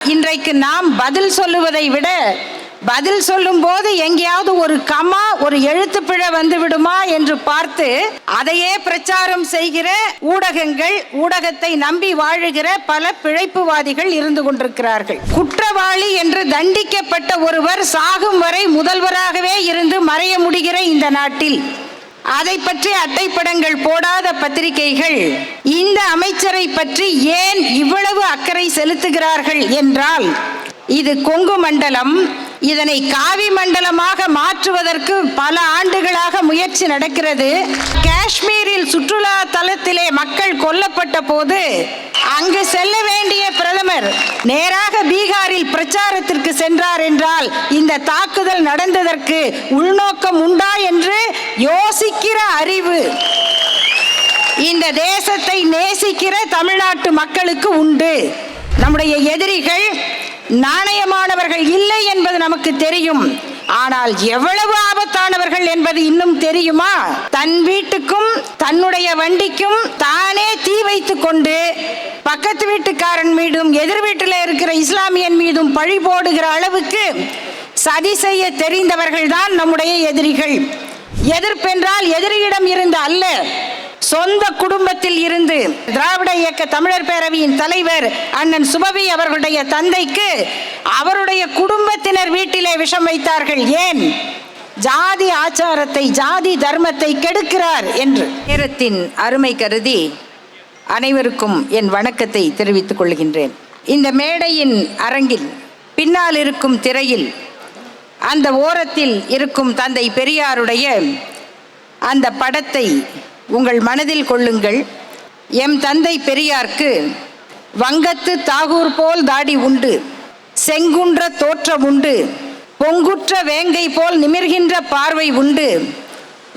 இன்றைக்கு நாம் பதில் சொல்லுவதை விட பதில் சொல்லும் போது எங்கேயாவது ஒரு கமா ஒரு எழுத்து பிழை வந்து விடுமா என்று பார்த்து அதையே பிரச்சாரம் செய்கிற ஊடகங்கள் ஊடகத்தை நம்பி வாழுகிற பல பிழைப்புவாதிகள் இருந்து கொண்டிருக்கிறார்கள். குற்றவாளி என்று தண்டிக்கப்பட்ட ஒருவர் சாகும் வரை முதல்வராகவே இருந்து மறைய முடிகிற இந்த நாட்டில் அதை பற்றி அட்டைப்படங்கள் போடாத பத்திரிகைகள். இந்த அமைச்சரை பற்றி ஏன் இவ்வளவு அக்கறை செலுத்துகிறார்கள் என்றால் இது கொங்கு மண்டலம் இதனை காவி மண்டலமாக மாற்றுவதற்கு பல ஆண்டுகளாக முயற்சி நடக்கிறது. காஷ்மீரில் சுற்றுலா தலத்திலே மக்கள் கொல்லப்பட்ட போது அங்கு செல்ல வேண்டிய பிரதமர் நேராக பீகாரில் பிரச்சாரத்திற்கு சென்றார் என்றால் இந்த தாக்குதல் நடந்ததற்கு உள்நோக்கம் உண்டா என்று யோசிக்கிற அறிவு. இந்த தேசத்தை நேசிக்கிற தமிழ்நாட்டு மக்களுக்கு உண்டு. நம்முடைய எதிரிகள் நாணயமானவர்கள் இல்லை என்பது நமக்கு தெரியும். ஆனால் எவ்வளவு ஆபத்தானவர்கள் என்பது இன்னும் தெரியுமா? தன் வீட்டுக்கும் தன்னுடைய வண்டிக்கும் தானே தீ வைத்து கொண்டு பக்கத்து வீட்டுக்காரன் மீதும் எதிர் வீட்டில் இருக்கிற இஸ்லாமியன் மீதும் பழி போடுகிற அளவுக்கு சதி செய்ய தெரிந்தவர்கள் தான் நம்முடைய எதிரிகள். எதிர்ப்பென்றால் எதிரியிடம் இருந்து அல்ல. சொந்த குடும்பத்தில் இருந்து திராவிட இயக்க தமிழர் பேரவையின் தலைவர் அண்ணன் சுபவி அவர்களுடைய தந்தைக்கு அவருடைய குடும்பத்தினர் வீட்டிலே விஷம் வைத்தார்கள். ஏன்? ஜாதி ஆச்சாரத்தை ஜாதி தர்மத்தை கெடுக்கிறார் என்று. நேரத்தின் அருமை கருதி அனைவருக்கும் என் வணக்கத்தை தெரிவித்துக் கொள்கின்றேன். இந்த மேடையின் அரங்கில் பின்னால் இருக்கும் திரையில் அந்த ஓரத்தில் இருக்கும் தந்தை பெரியாருடைய அந்த படத்தை உங்கள் மனதில் கொள்ளுங்கள். எம் தந்தை பெரியார்க்கு வங்கத்து தாகூர் போல் தாடி உண்டு. செங்குன்ற தோற்றம் உண்டு. பொங்குற்ற வேங்கை போல் நிமிர்கின்ற பார்வை உண்டு.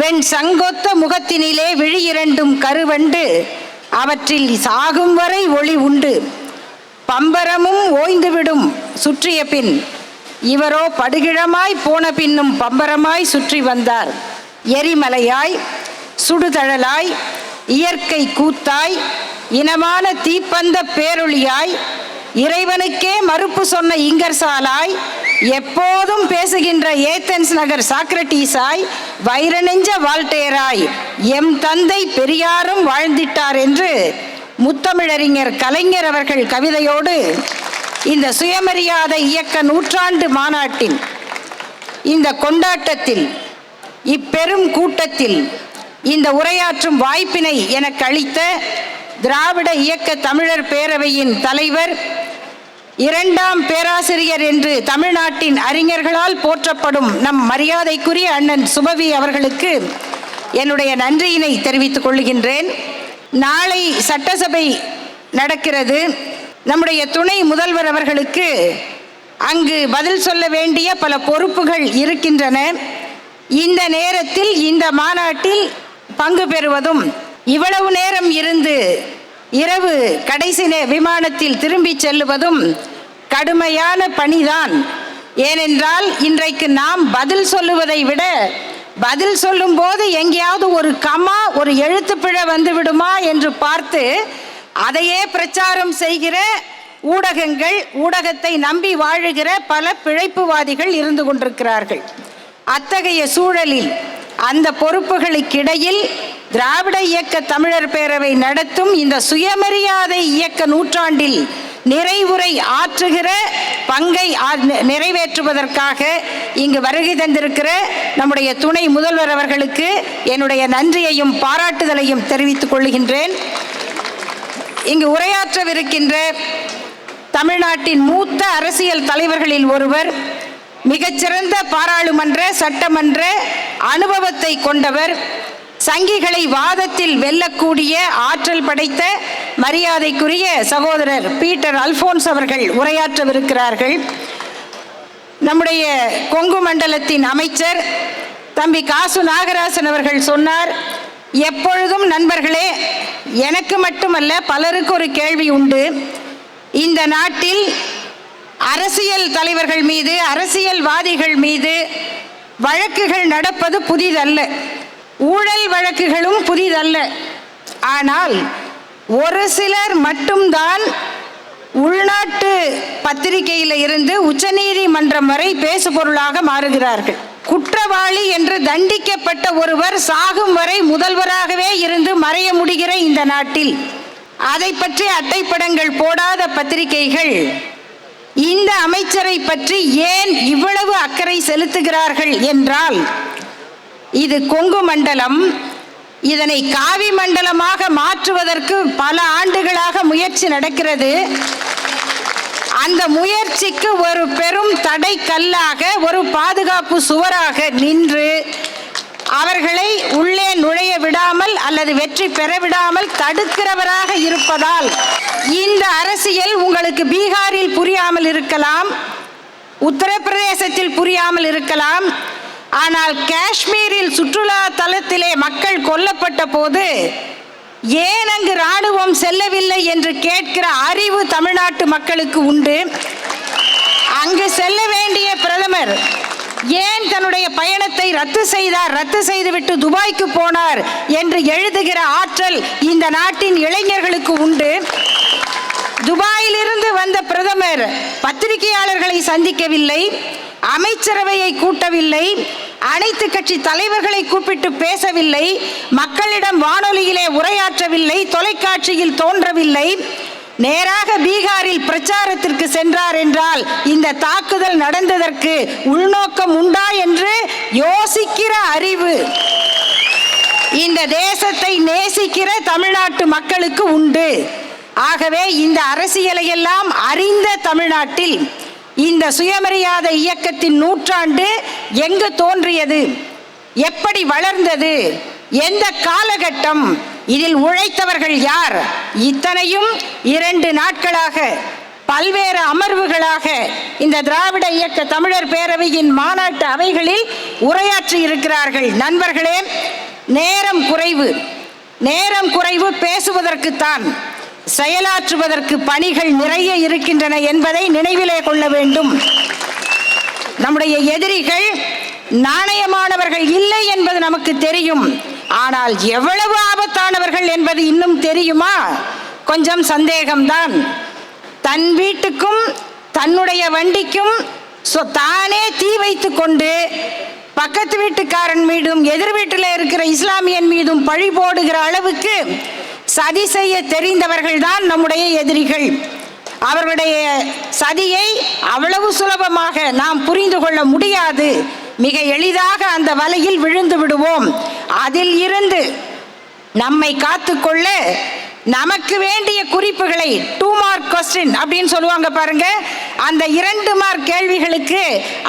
வெண் சங்கொத்த முகத்தினிலே விழி இரண்டும் கருவண்டு. அவற்றில் சாகும் வரை ஒளி உண்டு. பம்பரமும் ஓய்ந்துவிடும் சுற்றிய பின். இவரோ படுகிழமாய் போன பின்னும் பம்பரமாய் சுற்றி வந்தார். எரிமலையாய் சுடுதழலாய் இயற்கை கூத்தாய் இனமான தீப்பந்த பேரொளியாய் இறைவனுக்கே மறுப்பு சொன்ன இங்கர்சாலாய் எப்போதும் பேசுகின்ற ஏத்தன்ஸ் நகர் சாக்ரட்டீஸாய் வைரநெஞ்ச வால்டேராய் எம் தந்தை பெரியாரும் வாழ்ந்திட்டார் என்று முத்தமிழறிஞர் கலைஞர் அவர்கள் கவிதையோடு இந்த சுயமரியாதை இயக்க நூற்றாண்டு மாநாட்டின் இந்த கொண்டாட்டத்தில் இப்பெரும் கூட்டத்தில் இந்த உரையாற்றும் வாய்ப்பினை எனக்கு அளித்த திராவிட இயக்க தமிழர் பேரவையின் தலைவர் இரண்டாம் பேராசிரியர் என்று தமிழ்நாட்டின் அறிஞர்களால் போற்றப்படும் நம் மரியாதைக்குரிய அண்ணன் சுபவி அவர்களுக்கு என்னுடைய நன்றியினை தெரிவித்துக் கொள்கின்றேன். நாளை சட்டசபை நடக்கிறது. நம்முடைய துணை முதல்வர் அவர்களுக்கு அங்கு பதில் சொல்ல வேண்டிய பல பொறுப்புகள் இருக்கின்றன. இந்த நேரத்தில் இந்த மாநாட்டில் பங்கு பெறுவதும் இவ்வளவு நேரம் இருந்து இரவு கடைசி விமானத்தில் திரும்பி செல்லுவதும் கடுமையான பணிதான். ஏனென்றால் இன்றைக்கு நாம் பதில் சொல்லுவதை விட பதில் சொல்லும் போது எங்கேயாவது ஒரு கமா ஒரு எழுத்துப்பிழை வந்து விடுமா என்று பார்த்து அதையே பிரச்சாரம் செய்கிற ஊடகங்கள் ஊடகத்தை நம்பி வாழுகிற பல பிழைப்புவாதிகள் இருந்து கொண்டிருக்கிறார்கள். அத்தகைய சூழலில் அந்த பொறுப்புகளுக்கிடையில் திராவிட இயக்க தமிழர் பேரவை நடத்தும் இந்த சுயமரியாதை இயக்க நூற்றாண்டில் நிறைவுரை ஆற்றுகிற பங்கை நிறைவேற்றுவதற்காக இங்கு வருகை தந்திருக்கிற நம்முடைய துணை முதல்வர் அவர்களுக்கு என்னுடைய நன்றியையும் பாராட்டுதலையும் தெரிவித்துக் கொள்கின்றேன். இங்கு உரையாற்றவிருக்கின்ற தமிழ்நாட்டின் மூத்த அரசியல் தலைவர்களில் ஒருவர் மிகச்சிறந்த பாராளுமன்ற சட்டமன்ற அனுபவத்தை கொண்டவர் சங்கிகளை வாதத்தில் வெல்லக்கூடிய ஆற்றல் படைத்த மரியாதைக்குரிய சகோதரர் பீட்டர் அல்போன்ஸ் அவர்கள் உரையாற்றவிருக்கிறார்கள். நம்முடைய கொங்கு மண்டலத்தின் அமைச்சர் தம்பி காசு நாகராசன் அவர்கள் சொன்னார் எப்பொழுதும் நண்பர்களே எனக்கு மட்டுமல்ல பலருக்கு ஒரு கேள்வி உண்டு. இந்த நாட்டில் அரசியல் தலைவர்கள் மீது அரசியல்வாதிகள் மீது வழக்குகள் நடப்பது புதிதல்ல. ஊழல் வழக்குகளும் புதிதல்ல. ஆனால் ஒரு சிலர் மட்டும்தான் உள்நாட்டு பத்திரிகையில இருந்து உச்சநீதிமன்றம் வரை பேசுபொருளாக மாறுகிறார்கள். குற்றவாளி என்று தண்டிக்கப்பட்ட ஒருவர் சாகும் வரை முதல்வராகவே இருந்து மறைய முடிகிற இந்த நாட்டில் அதை பற்றி அட்டைப்படங்கள் போடாத பத்திரிகைகள் இந்த அமைச்சரை பற்றி ஏன் இவ்வளவு அக்கறை செலுத்துகிறார்கள் என்றால் இது கொங்கு மண்டலம். இதனை காவி மண்டலமாக மாற்றுவதற்கு பல ஆண்டுகளாக முயற்சி நடக்கிறது. அந்த முயற்சிக்கு ஒரு பெரும் தடை கல்லாக ஒரு பாதுகாப்பு சுவராக நின்று அவர்களை உள்ளே நுழைய விடாமல் அல்லது வெற்றி பெற விடாமல் தடுக்கிறவராக இருப்பதால் இந்த அரசியல் உங்களுக்கு பீகாரில் புரியாமல் இருக்கலாம் உத்தரப்பிரதேசத்தில் புரியாமல் இருக்கலாம். ஆனால் காஷ்மீரில் சுற்றுலா தலத்திலே மக்கள் கொல்லப்பட்ட போது ஏன் அங்கு ராணுவம் செல்லவில்லை என்று கேட்கிற அறிவு தமிழ்நாட்டு மக்களுக்கு உண்டு. அங்கு செல்ல வேண்டிய பிரதமர் ஏன் தன்னுடைய பயணத்தை ரத்து செய்தார்? ரத்து செய்துவிட்டு துபாய்க்கு போனார் என்று எழுதுகிற ஆற்றல் இந்த நாட்டின் இளைஞர்களுக்கு உண்டு. துபாயிலிருந்து வந்த பிரதமர் பத்திரிகையாளர்களை சந்திக்கவில்லை அமைச்சரவையை கூட்டவில்லை அனைத்து கட்சி தலைவர்களை கூப்பிட்டு பேசவில்லை மக்களிடம் வானொலியிலே உரையாற்றவில்லை தொலைக்காட்சியில் தோன்றவில்லை. நேராக பீகாரில் பிரச்சாரத்திற்கு சென்றார் என்றால் இந்த தாக்குதல் நடந்ததற்கு உள்நோக்கம் உண்டா என்று யோசிக்கிற அறிவு. இந்த தேசத்தை நேசிக்கிற தமிழ்நாட்டு மக்களுக்கு உண்டு. ஆகவே இந்த அரசியலை எல்லாம் அறிந்த தமிழ்நாட்டில் இந்த சுயமரியாதை இயக்கத்தின் நூற்றாண்டு எங்கு தோன்றியது? எப்படி வளர்ந்தது? எந்த காலகட்டம்? இதில் உழைத்தவர்கள் யார்? இத்தனையும் இரண்டு நாட்களாக பல்வேறு அமர்வுகளாக இந்த திராவிட இயக்க தமிழர் பேரவையின் மாநாட்டு அவைகளில் உரையாற்றி இருக்கிறார்கள். நண்பர்களே நேரம் குறைவு. நேரம் குறைவு பேசுவதற்குத்தான் செயலாற்றுவதற்கு பணிகள் நிறைய இருக்கின்றன என்பதை நினைவிலே கொள்ள வேண்டும். நம்முடைய எதிரிகள் நாணயமானவர்கள் இல்லை என்பது நமக்கு தெரியும். ஆனால் எவ்வளவு ஆபத்தானவர்கள் என்பது இன்னும் தெரியுமா? கொஞ்சம் சந்தேகம்தான். தன் வீட்டுக்கும் தன்னுடைய வண்டிக்கும் தானே தீ வைத்து கொண்டு பக்கத்து வீட்டுக்காரன் மீதும் எதிர் வீட்டில் இருக்கிற இஸ்லாமியன் மீதும் பழி போடுகிற அளவுக்கு சதி செய்ய தெரிந்தவர்கள் தான் நம்முடைய எதிரிகள். அவர்களுடைய சதியை அவ்வளவு சுலபமாக நாம் புரிந்து கொள்ள முடியாது. மிக எளிதாக அந்த வலையில் விழுந்து விடுவோம். அதில் இருந்து நம்மை காத்துக்கொள்ள நமக்கு வேண்டிய குறிப்புகளை டூ மார்க் கொஸ்டின் அப்படின்னு சொல்லுவாங்க பாருங்க. அந்த இரண்டு மார்க் கேள்விகளுக்கு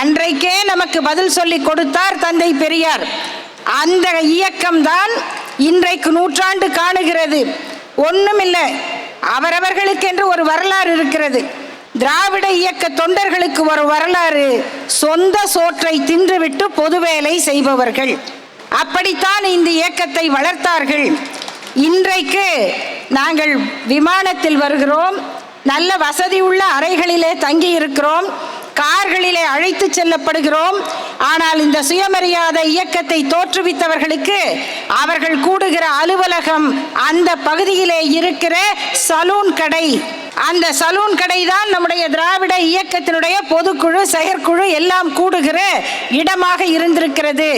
அன்றைக்கே நமக்கு பதில் சொல்லி கொடுத்தார் தந்தை பெரியார். அந்த இயக்கம்தான் இன்றைக்கு நூற்றாண்டு காணுகிறது. ஒண்ணுமில்லை அவரவர்களுக்கென்று ஒரு வரலாறு இருக்கிறது. திராவிட இயக்க தொண்டர்களுக்கு ஒரு வரலாறு. சொந்த சோற்றை தின்றுவிட்டு பொது வேலை செய்பவர்கள். அப்படித்தான் இந்த இயக்கத்தை வளர்த்தார்கள். இன்றைக்கு நாங்கள் விமானத்தில் வருகிறோம். நல்ல வசதி உள்ள அறைகளிலே தங்கி இருக்கிறோம். கார்களிலே அழைத்து செல்லப்படுகிறோம். ஆனால் இந்த சுயமரியாதை இயக்கத்தை தோற்றுவித்தவர்களுக்கு அவர்கள் கூடுகிற அலுவலகம் அந்த பகுதியிலே இருக்கிற சலூன் கடை. அந்த சலூன் கடை தான் நம்முடைய திராவிட இயக்கத்தினுடைய பொதுக்குழு செயற்குழு எல்லாம் கூடுகிற இடமாக இருந்திருக்கிறது.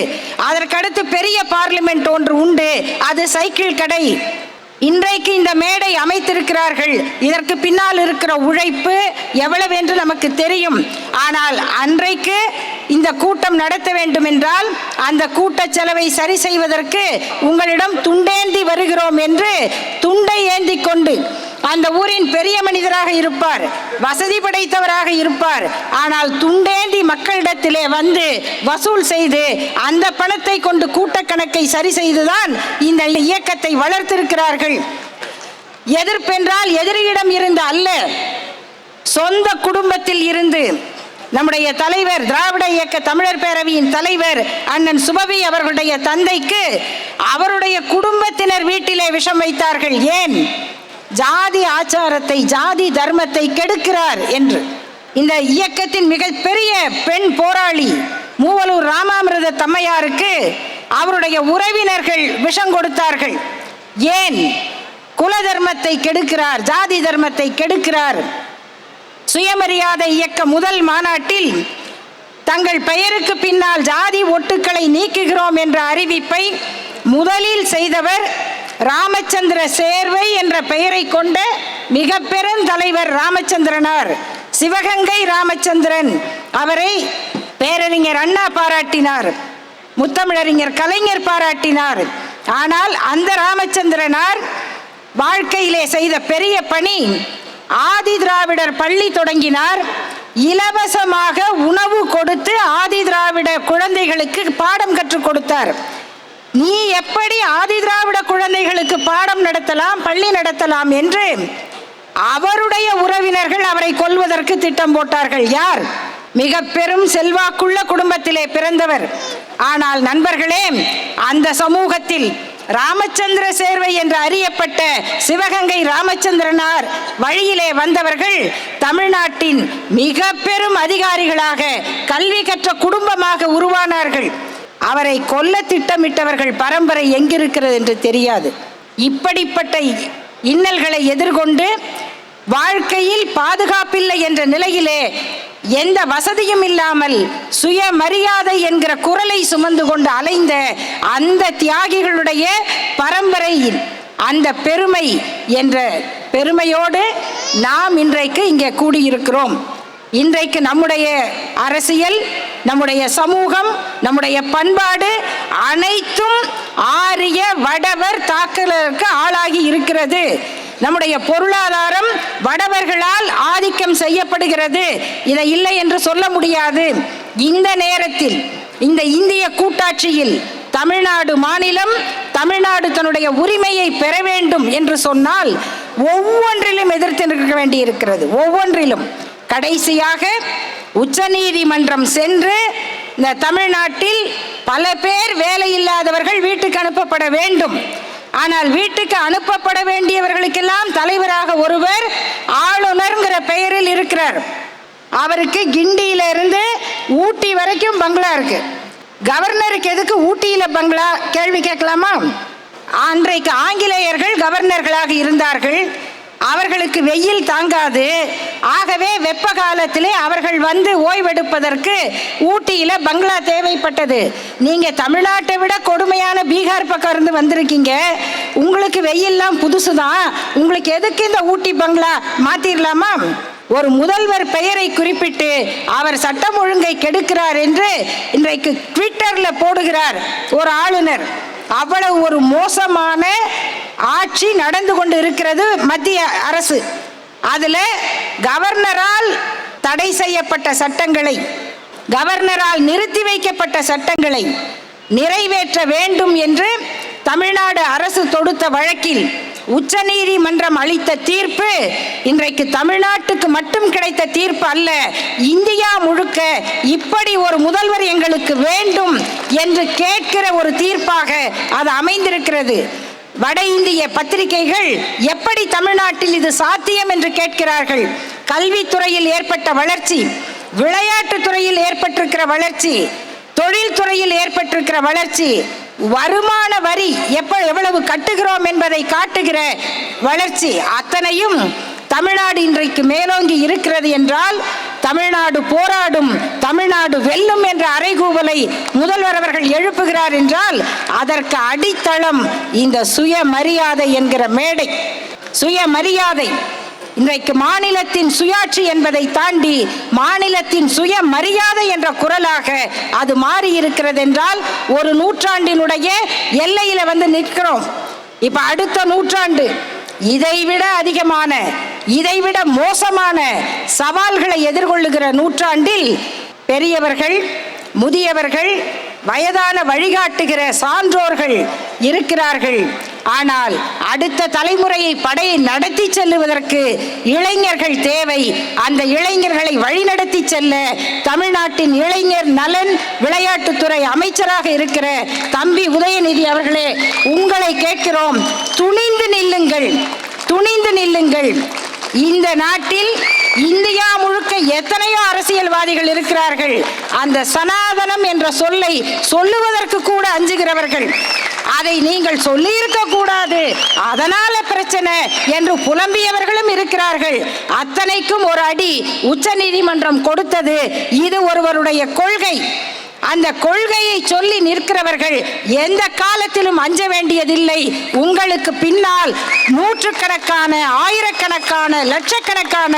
அதற்கடுத்து பெரிய பார்லிமெண்ட் ஒன்று உண்டு. அது சைக்கிள் கடை. இன்றைக்கு இந்த மேடை அமைத்திருக்கிறார்கள். இதற்கு பின்னால் இருக்கிற உழைப்பு எவ்வளவு என்று நமக்கு தெரியும். ஆனால் அன்றைக்கு இந்த கூட்டம் நடத்த வேண்டும் என்றால் அந்த கூட்ட செலவை சரி செய்வதற்கு உங்களிடம் துண்டேந்தி வருகிறோம் என்று துண்டை ஏந்தி கொண்டு அந்த ஊரின் பெரிய மனிதராக இருப்பார் வசதி படைத்தவராக இருப்பார். ஆனால் துண்டேந்தி மக்களிடத்திலே வந்து வசூல் செய்து அந்த பணத்தை கொண்டு கூட்டக்கணக்கை சரி செய்துதான் இந்த இயக்கத்தை வளர்த்திருக்கிறார்கள். எதிர்ப்பென்றால் எதிரியிடம் இருந்து அல்ல சொந்த குடும்பத்தில் இருந்து. நம்முடைய தலைவர் திராவிட இயக்க தமிழர் பேரவையின் தலைவர் அண்ணன் சுபவி அவர்களுடைய தந்தைக்கு அவருடைய குடும்பத்தினர் வீட்டிலே விஷம் வைத்தார்கள். ஏன்? ஜாதி ஆச்சாரத்தை ஜாதி தர்மத்தை கெடுக்கிறார் என்று. இந்த இயக்கத்தின் மிகப்பெரிய பெண் போராளி மூவலூர் ராமாமிரத தம்மையாருக்கு அவருடைய உறவினர்கள் விஷம் கொடுத்தார்கள். ஏன்? குல தர்மத்தை கெடுக்கிறார் ஜாதி தர்மத்தை கெடுக்கிறார். சுயமரியாதை இயக்க முதல் மாநாட்டில் தங்கள் பெயருக்கு பின்னால் ஜாதி ஒட்டுக்களை நீக்குகிறோம் என்ற அறிவிப்பை முதலில் செய்தவர் ராமச்சந்திர சேர்வை என்ற பெயரை கொண்ட மிக பெருந்தலைவர் ராமச்சந்திரனார். சிவகங்கை ராமச்சந்திரன் அவரை பேரறிஞர் அண்ணா பாராட்டினார். முத்தமிழறிஞர் கலைஞர் பாராட்டினார். ஆனால் அந்த ராமச்சந்திரனார் வாழ்க்கையிலே செய்த பெரிய பணி ஆதி திராவிடர் பள்ளி தொடங்கினார். இலவசமாக உணவு கொடுத்து ஆதி திராவிட குழந்தைகளுக்கு பாடம் கற்றுக் கொடுத்தார். நீ எப்படி ஆதி திராவிட குழந்தைகளுக்கு பாடம் நடத்தலாம் பள்ளி நடத்தலாம் என்று அவருடைய உறவினர்கள் அவரை கொல்வதற்கு திட்டம் போட்டார்கள். யார்? மிக பெரும் செல்வாக்குள்ள குடும்பத்திலே பிறந்தவர். ஆனால் நண்பர்களே அந்த சமூகத்தில் ராமச்சந்திர சேர்வை என்று அறியப்பட்ட சிவகங்கை ராமச்சந்திரனார் வழியிலே வந்தவர்கள் தமிழ்நாட்டின் மிக பெரும் அதிகாரிகளாக கல்வி கற்ற குடும்பமாக உருவானார்கள். அவரை கொல்ல திட்டமிட்டவர்கள் பரம்பரை எங்கிருக்கிறது என்று தெரியாது. இப்படிப்பட்ட இன்னல்களை எதிர்கொண்டு வாழ்க்கையில் பாதுகாப்பில்லை என்ற நிலையிலே எந்த வசதியும் இல்லாமல் சுயமரியாதை என்கிற குரலை சுமந்து கொண்டு அலைந்த அந்த தியாகிகளுடைய பரம்பரையின் அந்த பெருமை என்ற பெருமையோடு நாம் இன்றைக்கு இங்கே கூடியிருக்கிறோம். இன்றைக்கு நம்முடைய அரசியல் நம்முடைய சமூகம் நம்முடைய பண்பாடு அனைத்தும் ஆரிய வடவர் தாக்கலுக்கு ஆளாகி இருக்கிறது. நம்முடைய பொருளாதாரம் வடவர்களால் ஆதிக்கம் செய்யப்படுகிறது. இதை இல்லை என்று சொல்ல முடியாது. இந்த நேரத்தில் இந்த இந்திய கூட்டாட்சியில் தமிழ்நாடு மாநிலம் தமிழ்நாடு தன்னுடைய உரிமையை பெற வேண்டும் என்று சொன்னால் ஒவ்வொன்றிலும் எதிர்த்து நிற்க வேண்டியிருக்கிறது. ஒவ்வொன்றிலும். கடைசியாக உச்சநீதிமன்றம் சென்று இந்த தமிழ்நாட்டில் பல பேர் வேலையில்லாதவர்கள் வீட்டுக்கு அனுப்பப்பட வேண்டும். ஆனால் வீட்டுக்கு அனுப்பப்பட வேண்டியவர்களுக்கெல்லாம் தலைவராக ஒருவர் ஆளுநர்ங்கிற பெயரில் இருக்கிறார். அவருக்கு கிண்டியிலிருந்து ஊட்டி வரைக்கும் பங்களா இருக்கு. கவர்னருக்கு எதுக்கு ஊட்டியில பங்களா? கேள்வி கேட்கலாமா? அன்றைக்கு ஆங்கிலேயர்கள் கவர்னர்களாக இருந்தார்கள். அவர்களுக்கு வெயில் தாங்காது. ஆகவே வெப்ப காலத்திலே அவர்கள் வந்து ஓய்வெடுப்பதற்கு ஊட்டியில பங்களா தேவைப்பட்டது. நீங்க தமிழ்நாட்டை விட கொடுமையான பீகார் பக்கம் இருந்து வந்திருக்கீங்க. உங்களுக்கு வெயில்லாம் புதுசுதான். உங்களுக்கு எதுக்கு இந்த ஊட்டி பங்களா? மாத்திரலாமா? ஒரு முதல்வர் பெயரை குறிப்பிட்டு அவர் சட்டம் ஒழுங்கை கெடுக்கிறார் என்று இன்றைக்கு ட்விட்டர்ல போடுகிறார் ஒரு ஆளுநர். அவ்வளவு ஒரு மோசமான ஆட்சி நடந்து கொண்டு இருக்கிறது மத்திய அரசு. அதில் கவர்னரால் தடை செய்யப்பட்ட சட்டங்களை கவர்னரால் நிறுத்தி வைக்கப்பட்ட சட்டங்களை நிறைவேற்ற வேண்டும் என்று தமிழ்நாடு அரசு தொடுத்த வழக்கில் உச்சநீதிமன்றம் அளித்த தீர்ப்பு இன்றைக்கு தமிழ்நாட்டுக்கு மட்டும் கிடைத்த தீர்ப்பு அல்ல இந்தியா முழுக்க இப்படி ஒரு முதல்வர் எங்களுக்கு வேண்டும் என்று கேட்கிற ஒரு தீர்ப்பாக அது அமைந்திருக்கிறது. வட இந்திய பத்திரிகைகள் எப்படி தமிழ்நாட்டில் இது சாத்தியம் என்று கேட்கிறார்கள்? கல்வித்துறையில் ஏற்பட்ட வளர்ச்சி விளையாட்டுத்துறையில் ஏற்பட்டிருக்கிற வளர்ச்சி தொழில்துறையில் ஏற்பட்டிருக்கிற வளர்ச்சி வருமான வரி எப்ப எவ்வளவு கட்டுகிறோம் என்பதை காட்டுகிற வளர்ச்சி அத்தனையும் தமிழ்நாடு இன்றைக்கு மேலோங்கி இருக்கிறது என்றால் தமிழ்நாடு போராடும் தமிழ்நாடு வெல்லும் என்ற அறைகூவலை முதல்வர் அவர்கள் எழுப்புகிறார் என்றால் அதற்கு அடித்தளம் இந்த சுயமரியாதை என்கிற மேடை. சுயமரியாதை. இன்றைக்கு மாநிலத்தின் சுயாட்சி என்பதை தாண்டி மாநிலத்தின் சுய மரியாதை என்ற குரலாக அது மாறி இருக்கிறது என்றால் ஒரு நூற்றாண்டினுடைய எல்லையில வந்து நிற்கிறோம். இப்ப அடுத்த நூற்றாண்டு. இதைவிட அதிகமான இதைவிட மோசமான சவால்களை எதிர்கொள்ளுகிற நூற்றாண்டில் பெரியவர்கள் முதியவர்கள் வயதான வழிகாட்டுகிற சான்றோர்கள் இருக்கிறார்கள். ஆனால் அடுத்த தலைமுறையை படையை நடத்தி செல்லுவதற்கு இளைஞர்கள் தேவை. அந்த இளைஞர்களை வழிநடத்தி செல்ல தமிழ்நாட்டின் இளைஞர் நலன் விளையாட்டுத்துறை அமைச்சராக இருக்கிற தம்பி உதயநிதி அவர்களே உங்களை கேட்கிறோம். துணிந்து நில்லுங்கள். துணிந்து நில்லுங்கள். இந்த நாட்டில் இந்தியா முழுக்க எத்தனையோ அரசியல்வாதிகள் இருக்கிறார்கள். அந்த சனாதனம் என்ற சொல்லை சொல்லுவதற்கு கூட அஞ்சுகிறவர்கள். அதை நீங்கள் சொல்லியிருக்க கூடாது. அதனால பிரச்சனை என்று புலம்பியவர்களும் இருக்கிறார்கள். அத்தனைக்கும் ஒரு அடி உச்ச நீதிமன்றம் கொடுத்தது. இது ஒருவருடைய கொள்கை. அந்த கொள்கையை சொல்லி நிற்கிறவர்கள் எந்த காலத்திலும் அஞ்ச வேண்டியதில்லை. உங்களுக்கு பின்னால் நூற்றுக்கணக்கான ஆயிரக்கணக்கான லட்சக்கணக்கான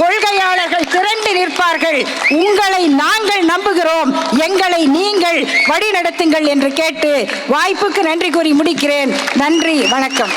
கொள்கையாளர்கள் திரண்டு நிற்பார்கள். உங்களை நாங்கள் நம்புகிறோம். எங்களை நீங்கள் வழிநடத்துங்கள் என்று கேட்டு வாய்ப்புக்கு நன்றி கூறி முடிக்கிறேன். நன்றி வணக்கம்.